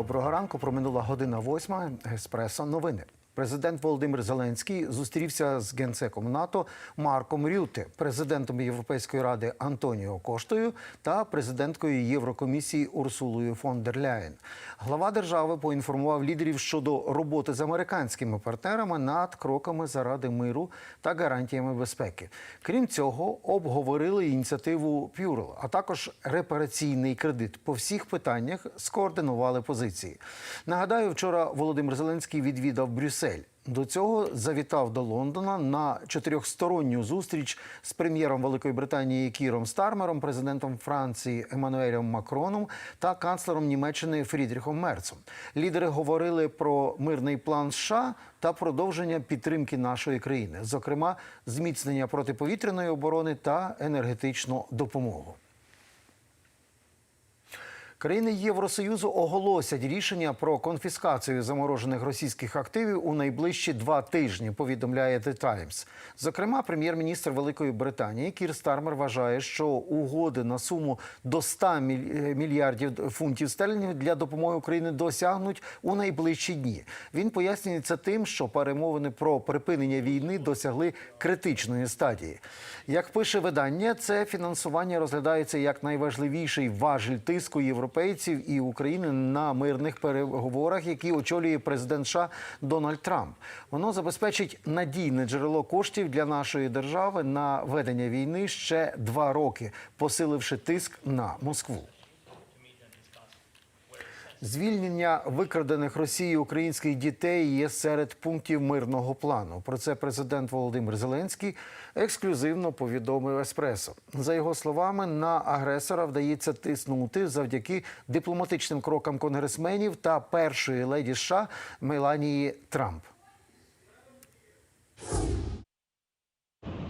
Доброго ранку. Проминула година восьма. Еспресо. Новини. Президент Володимир Зеленський зустрівся з генсеком НАТО Марком Рюте, президентом Європейської ради Антоніо Коштою та президенткою Єврокомісії Урсулою фон дер Ляєн. Глава держави поінформував лідерів щодо роботи з американськими партнерами над кроками заради миру та гарантіями безпеки. Крім цього, обговорили ініціативу Пюрл, а також репараційний кредит. По всіх питаннях скоординували позиції. Нагадаю, вчора Володимир Зеленський відвідав Брюссель. До цього завітав до Лондона на чотирьохсторонню зустріч з прем'єром Великої Британії Кіром Стармером, президентом Франції Еммануелем Макроном та канцлером Німеччини Фрідріхом Мерцом. Лідери говорили про мирний план США та продовження підтримки нашої країни, зокрема, зміцнення протиповітряної оборони та енергетичну допомогу. Країни Євросоюзу оголосять рішення про конфіскацію заморожених російських активів у найближчі два тижні. Повідомляє The Times. Зокрема, прем'єр-міністр Великої Британії Кір Стармер вважає, що угоди на суму до 100 мільярдів фунтів стерлінгів для допомоги Україні досягнуть у найближчі дні. Він пояснює це тим, що перемовини про припинення війни досягли критичної стадії. Як пише видання, це фінансування розглядається як найважливіший важіль тиску європейців і України на мирних переговорах, які очолює президент США Дональд Трамп. Воно забезпечить надійне джерело коштів для нашої держави на ведення війни ще два роки, посиливши тиск на Москву. Звільнення викрадених Росією українських дітей є серед пунктів мирного плану. Про це президент Володимир Зеленський ексклюзивно повідомив Еспресо. За його словами, на агресора вдається тиснути завдяки дипломатичним крокам конгресменів та першої леді США Меланії Трамп.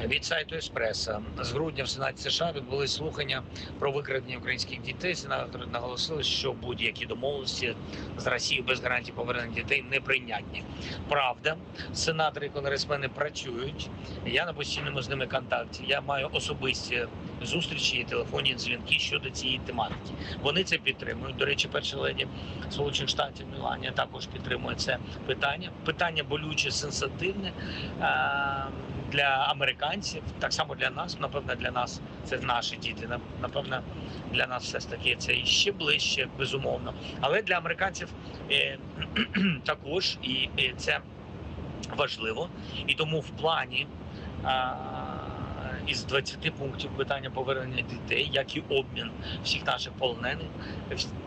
Від сайту Еспреса з грудня в Сенаті США відбулись слухання про викрадення українських дітей. Сенатори наголосили, що будь-які домовленості з Росією без гарантій повернення дітей неприйнятні. Правда, сенатори і конгресмени працюють. Я на постійному з ними контакті. Я маю особисті зустрічі і телефонні дзвінки щодо цієї тематики. Вони це підтримують. До речі, перша леді Сполучених Штатів Міланія також підтримує це питання. Питання болюче, сенситивне е, для американців, так само для нас. Напевно, для нас це наші діти. Напевно, для нас все ж таки це ще ближче, безумовно. Але для американців е, також і, це важливо. І тому в плані. Із 20 пунктів питання повернення дітей, як і обмін всіх наших полонених,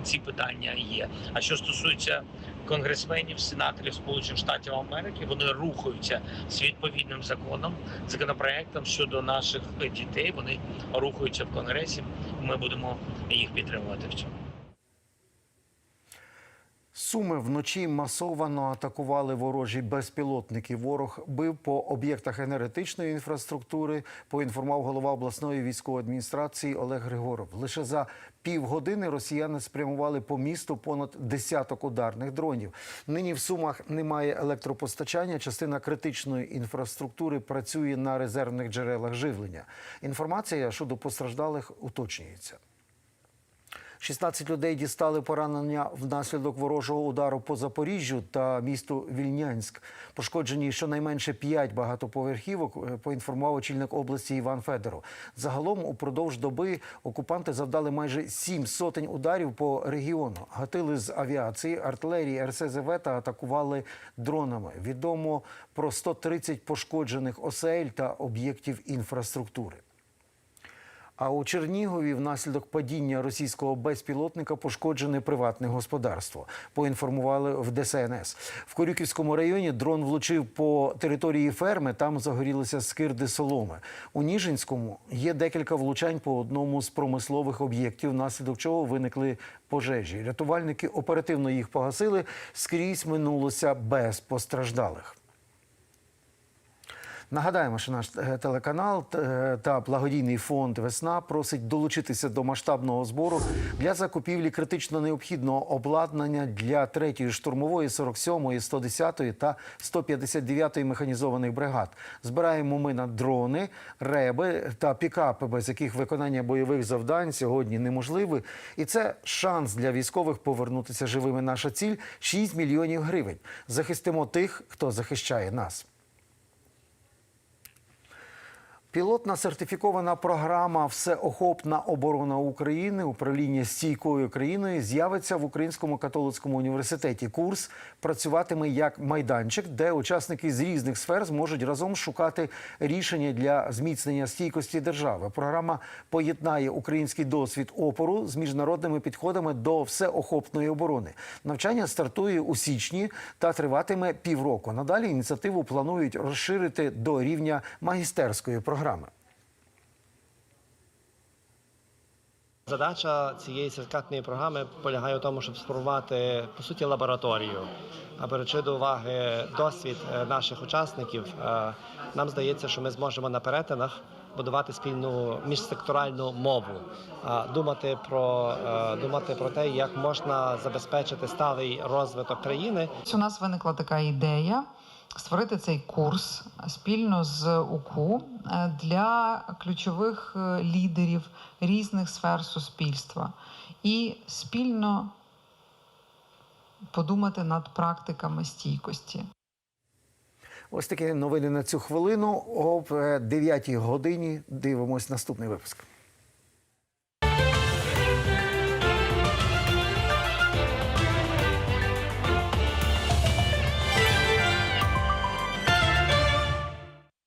ці питання є. А що стосується конгресменів, сенаторів Сполучених Штатів Америки, вони рухаються з відповідним законом, законопроектом щодо наших дітей. Вони рухаються в конгресі. Ми будемо їх підтримувати в цьому. Суми вночі масовано атакували ворожі безпілотники. Ворог бив по об'єктах енергетичної інфраструктури. Поінформував голова обласної військової адміністрації Олег Григоров. Лише за півгодини росіяни спрямували по місту понад десяток ударних дронів. Нині в сумах немає електропостачання. Частина критичної інфраструктури працює на резервних джерелах живлення. Інформація щодо постраждалих уточнюється. 16 людей дістали поранення внаслідок ворожого удару по Запоріжжю та місту Вільнянськ. Пошкоджені щонайменше 5 багатоповерхівок, е, поінформував очільник області Іван Федоров. Загалом упродовж доби окупанти завдали майже 7 сотень ударів по регіону. Гатили з авіації, артилерії, РСЗВ та атакували дронами. Відомо про 130 пошкоджених осель та об'єктів інфраструктури. А у Чернігові внаслідок падіння російського безпілотника пошкоджене приватне господарство. Поінформували в ДСНС. В Корюківському районі дрон влучив по території ферми. Там загорілися скирди соломи. У Ніжинському є декілька влучань по одному з промислових об'єктів, внаслідок чого виникли пожежі. Рятувальники оперативно їх погасили. Скрізь минулося без постраждалих. Нагадаємо, що наш е, телеканал е, та благодійний фонд Весна просить долучитися до масштабного збору для закупівлі критично необхідного обладнання для 3-ї штурмової, 47-ї, 110-ї та 159-ї механізованих бригад. Збираємо ми на дрони, реби та пікапи, без яких виконання бойових завдань сьогодні неможливе. І це шанс для військових повернутися живими. Наша ціль 6 мільйонів гривень. Захистимо тих, хто захищає нас. Пілотна сертифікована програма Всеохопна оборона України управління стійкою країною з'явиться в Українському католицькому університеті. Курс працюватиме як майданчик, де учасники з різних сфер зможуть разом шукати рішення для зміцнення стійкості держави. Програма поєднає український досвід опору з міжнародними підходами до всеохопної оборони. Навчання стартує у січні та триватиме півроку. Надалі ініціативу планують розширити до рівня магістерської програми. Задача цієї сертифікатної програми полягає в тому, щоб сформувати по суті лабораторію. А беручи до уваги досвід е, наших учасників, е, нам здається, що ми зможемо на перетинах будувати спільну міжсекторальну мову, думати про е, думати про те, як можна забезпечити сталий розвиток країни. У нас виникла така ідея створити цей курс спільно з УКУ е, для ключових е, лідерів різних сфер суспільства і спільно подумати над практиками стійкості. Ось такі новини на цю хвилину. Об 9 годині дивимось наступний випуск.